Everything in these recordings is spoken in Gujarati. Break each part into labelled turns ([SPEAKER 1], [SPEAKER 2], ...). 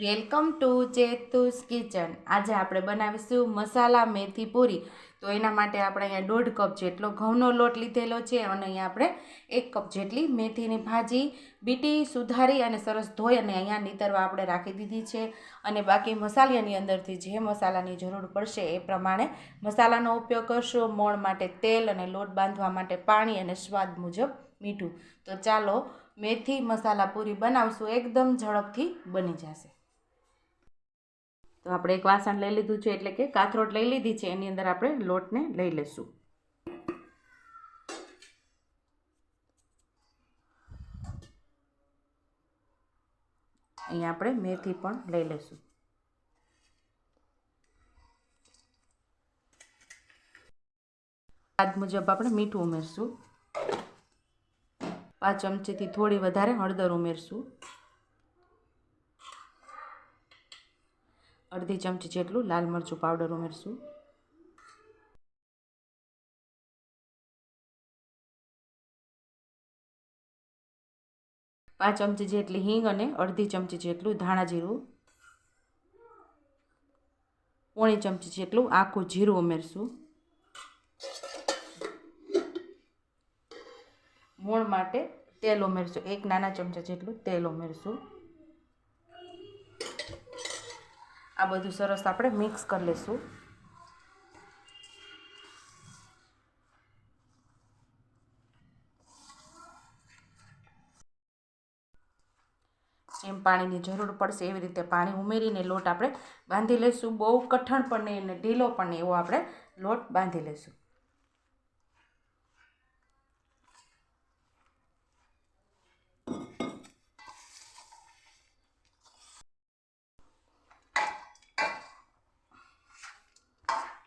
[SPEAKER 1] Welcome to ચેતુસ kitchen. આજે આપણે બનાવીશું મસાલા મેથી પૂરી. તો એના માટે આપણે અહીંયા દોઢ કપ જેટલો ઘઉંનો લોટ લીધેલો છે અને અહીંયા આપણે એક કપ જેટલી મેથીની ભાજી બીટી સુધારી અને સરસ ધોઈ અને અહીંયા નીતરવા આપણે રાખી દીધી છે. અને બાકી મસાલાની અંદરથી જે મસાલાની જરૂર પડશે એ પ્રમાણે મસાલાનો ઉપયોગ કરશો. મોણ માટે તેલ અને લોટ બાંધવા માટે પાણી અને સ્વાદ મુજબ મીઠું. તો ચાલો મેથી મસાલા પૂરી બનાવશું. એકદમ ઝડપથી બની જશે. તો આપણે એક વાસણ લઈ લીધું છે એટલે કે કાથરોટ લઈ લીધી છે. એની અંદર આપણે લોટને લઈ લઈશું. અહીંયા આપણે મેથી પણ લઈ લઈશું. સ્વાદ મુજબ આપણે મીઠું ઉમેરશું. પાંચ ચમચીથી થોડી વધારે હળદર ઉમેરશું. અડધી ચમચી જેટલું લાલ મરચું પાવડર ઉમેરશું. પાંચ ચમચી જેટલી હિંગ અને અડધી ચમચી જેટલું ધાણા જીરું. પોણી ચમચી જેટલું આખું જીરું ઉમેરશું. મૂળ માટે તેલ ઉમેરશું. એક નાના ચમચા જેટલું તેલ ઉમેરશું. આ બધું સરસ આપણે મિક્સ કરી લઈશું જેમ પાણીની જરૂર પડશે એવી રીતે પાણી ઉમેરીને લોટ આપણે બાંધી લઈશું બહુ કઠણ પણ નહીં અને ઢીલો પણ નહીં એવો આપણે લોટ બાંધી લઈશું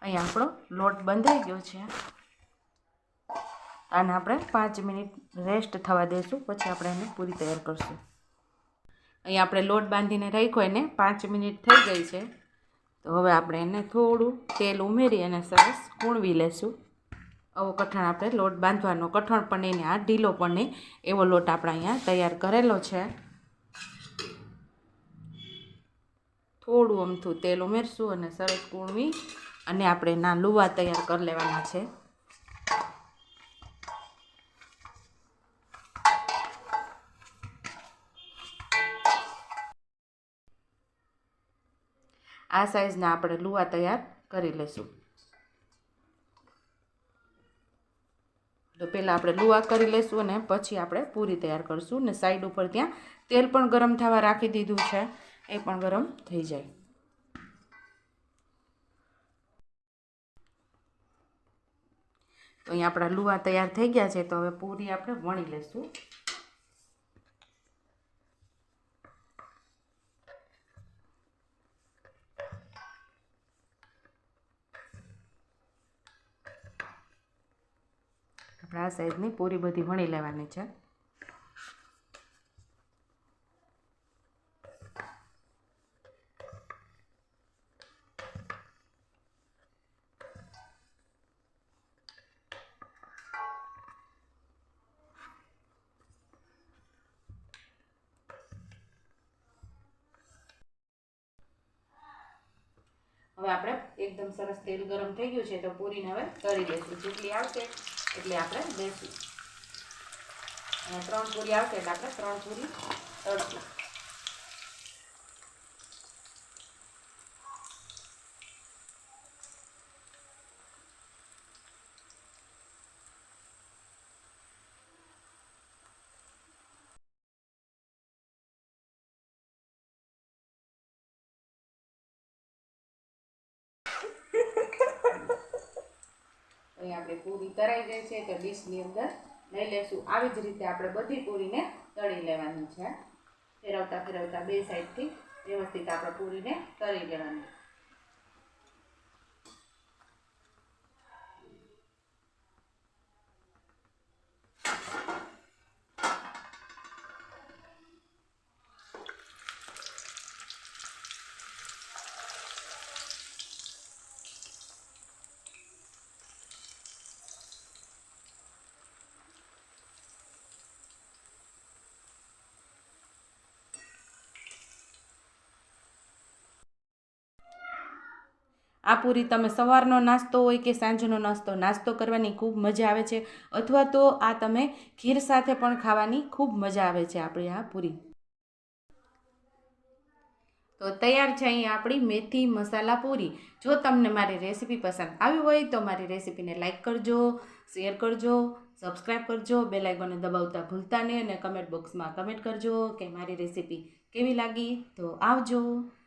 [SPEAKER 1] અહીંયા આપણો લોટ બંધાઈ ગયો છે. આને આપણે પાંચ મિનિટ રેસ્ટ થવા દઈશું પછી આપણે એને પૂરી તૈયાર કરશું. અહીંયા આપણે લોટ બાંધીને રાખ્યો, એને પાંચ મિનિટ થઈ ગઈ છે. તો હવે આપણે એને થોડું તેલ ઉમેરી અને સરસ કૂણવી લેશું. આવો કઠણ આપણે લોટ બાંધવાનો. કઠણ પણ નહીં આ ઢીલો પણ નહીં, એવો લોટ આપણે અહીંયા તૈયાર કરેલો છે. થોડું અમથું તેલ ઉમેરશું અને સરસ કૂણવી અને આપણે ના લુવા તૈયાર કરી લેવાના છે. આ સાઈઝના આપણે લુવા તૈયાર કરી લઈશું તો પહેલાં આપણે લુવા કરી લઈશું અને પછી આપણે પૂરી તૈયાર કરીશું ને સાઈડ ઉપર ત્યાં તેલ પણ ગરમ થવા રાખી દીધું છે. એ પણ ગરમ થઈ જાય. તો અહીંયા આપણા લુવા તૈયાર થઈ ગયા છે, તો હવે પૂરી આપણે વણી લઈશું આપણે આ સાઈઝની પૂરી બધી વણી લેવાની છે. હવે આપણે એકદમ સરસ તેલ ગરમ થઈ ગયું છે તો પૂરીને હવે તળી લઈશું જેટલી આવશે એટલે આપણે લેશું અને ત્રણ પૂરી આવશે એટલે આપણે ત્રણ પૂરી તળશું. અહીં આપણે પૂરી તરાઈ ગઈ છે તો ડીશની અંદર લઈ લેશું. આવી જ રીતે આપણે બધી પૂરીને તળી લેવાની છે. ફેરવતા ફેરવતા બે સાઈડથી વ્યવસ્થિત આપણે પૂરીને તળી લેવાની. આ પૂરી તમે સવારનો નાસ્તો હોય કે સાંજનો નાસ્તો નાસ્તો કરવાની ખૂબ મજા આવે છે. અથવા તો આ તમે ખીર સાથે પણ ખાવાની ખૂબ મજા આવે છે આપણી આ પૂરી. તો તૈયાર છે અહીં આપણી મેથી મસાલા પૂરી. જો તમને મારી રેસીપી પસંદ આવી હોય તો મારી રેસીપીને લાઇક કરજો, શેર કરજો, સબસ્ક્રાઈબ કરજો, બેલ આઇકોને દબાવતા ભૂલતા નહીં અને કમેન્ટ બોક્સમાં કમેન્ટ કરજો કે મારી રેસીપી કેવી લાગી. તો આવજો.